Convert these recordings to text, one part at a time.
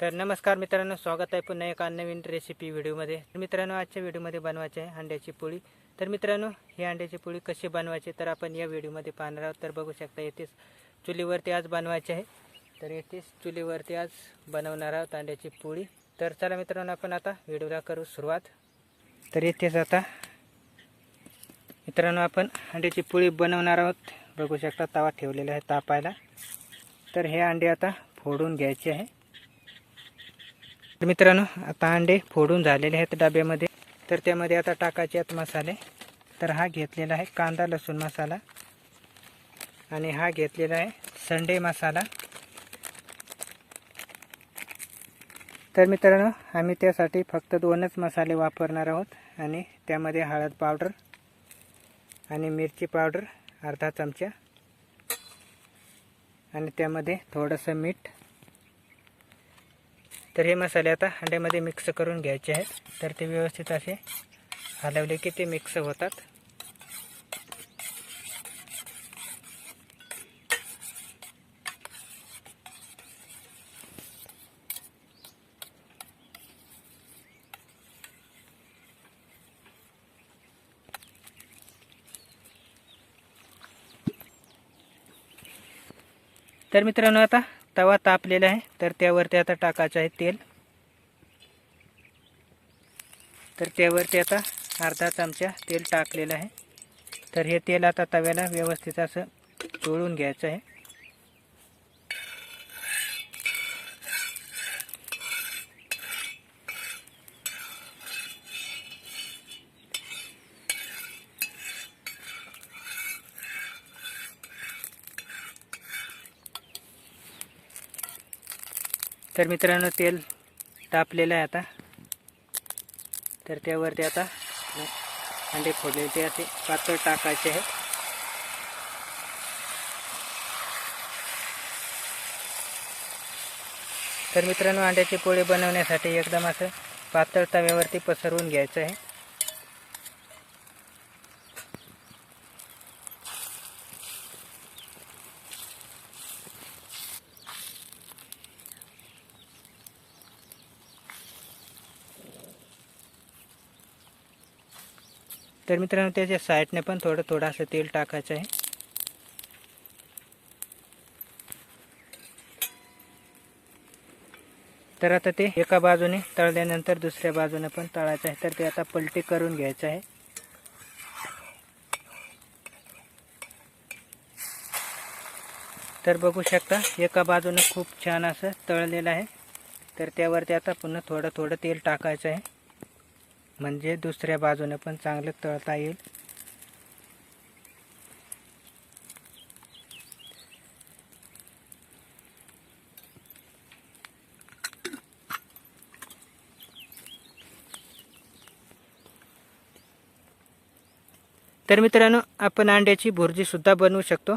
तर नमस्कार मित्रांनो स्वागत आहे पुन्हा एका नवीन रेसिपी व्हिडिओमध्ये. तर मित्रांनो आजच्या व्हिडिओमध्ये बनवायचे आहे अंड्याची पोळी. तर मित्रांनो ही अंड्याची पोळी कशी बनवायची तर आपण या व्हिडिओमध्ये पाहणार आहोत. तर बघू शकता येथेच चुलीवरती आज बनवायची आहे. तर येथेच चुलीवरती आज बनवणार आहोत अंड्याची पोळी. तर चला मित्रांनो आपण आता व्हिडिओला करू सुरुवात. तर येथेच आता मित्रांनो आपण अंड्याची पोळी बनवणार आहोत. बघू शकता तवा ठेवलेला आहे तापायला. तर हे अंडे आता फोडून घ्यायचे आहे. तर मित्रांनो आता अंडे फोडून झालेले आहेत डब्यामध्ये. तर त्यामध्ये आता टाकायचे आहेत मसाले. तर हा घेतलेला आहे कांदा लसूण मसाला. आणि हा घेतलेला आहे संडे मसाला. तर मित्रांनो आम्ही त्यासाठी फक्त दोनच मसाले वापरणार आहोत. आणि त्यामध्ये हळद पावडर आणि मिरची पावडर अर्धा चमचा. आणि त्यामध्ये थोडंसं मीठ. तर हे मसाले आता अंड्यामध्ये मिक्स करून घ्यायचे आहेत. तर ते व्यवस्थित असे हलवले की ते मिक्स होतात. तर मित्रांनो आता तवा तापलेला आहे. तर त्यावरती आता टाकायचं आहे तेल. तर त्यावरती आता अर्धा चमचा तेल टाकलेलं आहे. तर हे तेल आता तव्याला व्यवस्थित असं चोळून घ्यायचं आहे. तर मित्रांनो तेल तापलेलं आहे आता. तर त्यावरती आता अंडे फोडले ते असे पातळ टाकायचे आहे तर मित्रांनो अंड्याची पोळी बनवण्यासाठी एकदम असं पातळ तव्यावरती पसरवून घ्यायचं आहे. तर मित्रांनो त्याच्या साईडने पण थोडं थोडं असं तेल टाकायचं आहे. तर आता ते एका बाजूने तळल्यानंतर दुसऱ्या बाजूने पण तळायचं आहे. तर ते आता पलटी करून घ्यायचं आहे. तर बघू शकता एका बाजूने खूप छान असं तळलेलं आहे. तर त्यावरती आता पुन्हा थोडं थोडं तेल टाकायचं आहे. म्हणजे दुसऱ्या बाजूने पण चांगलं तळता येईल. तर मित्रांनो आपण अंड्याची भुर्जी सुद्धा बनवू शकतो.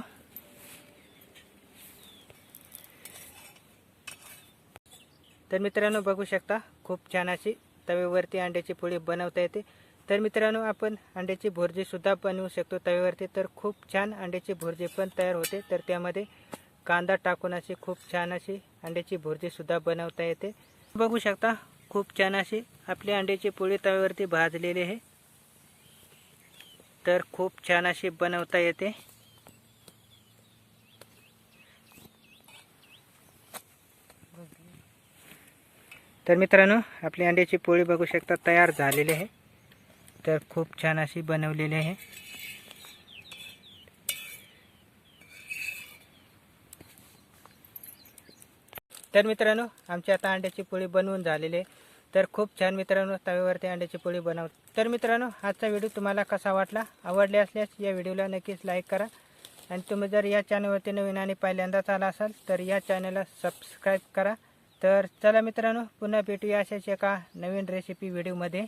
तर मित्रांनो बघू शकता खूप छान अशी तव्यावरती अंड्याची पोळी बनवता येते. तर मित्रांनो आपण अंड्याची भुर्जीसुद्धा बनवू शकतो तव्यावरती. तर खूप छान अंड्याची भुर्जी पण तयार होते. तर त्यामध्ये कांदा टाकून अशी खूप छान अशी अंड्याची भुर्जीसुद्धा बनवता येते. बघू शकता खूप छान अशी आपली अंड्याची पोळी तव्यावरती भाजलेली आहे. तर खूप छान अशी बनवता येते. तर मित्रांनो आपली अंड्याची पोळी बघू शकता तयार झालेली आहे. तर खूप छान अशी बनवलेली आहे. तर मित्रांनो आमची आता अंड्याची पोळी बनवून झालेली आहे. तर खूप छान मित्रांनो तव्यावरती अंड्याची पोळी बनव तर मित्रांनो आजचा व्हिडिओ तुम्हाला कसा वाटला? आवडले असल्यास या व्हिडिओला नक्कीच लाईक करा. आणि तुम्ही जर या चॅनलवरती नवीन आणि पहिल्यांदाच आला असाल तर या चॅनलला सबस्क्राईब करा. तर चला मित्रांनो पुन्हा भेटूया अशाच एका नवीन रेसिपी व्हिडिओमध्ये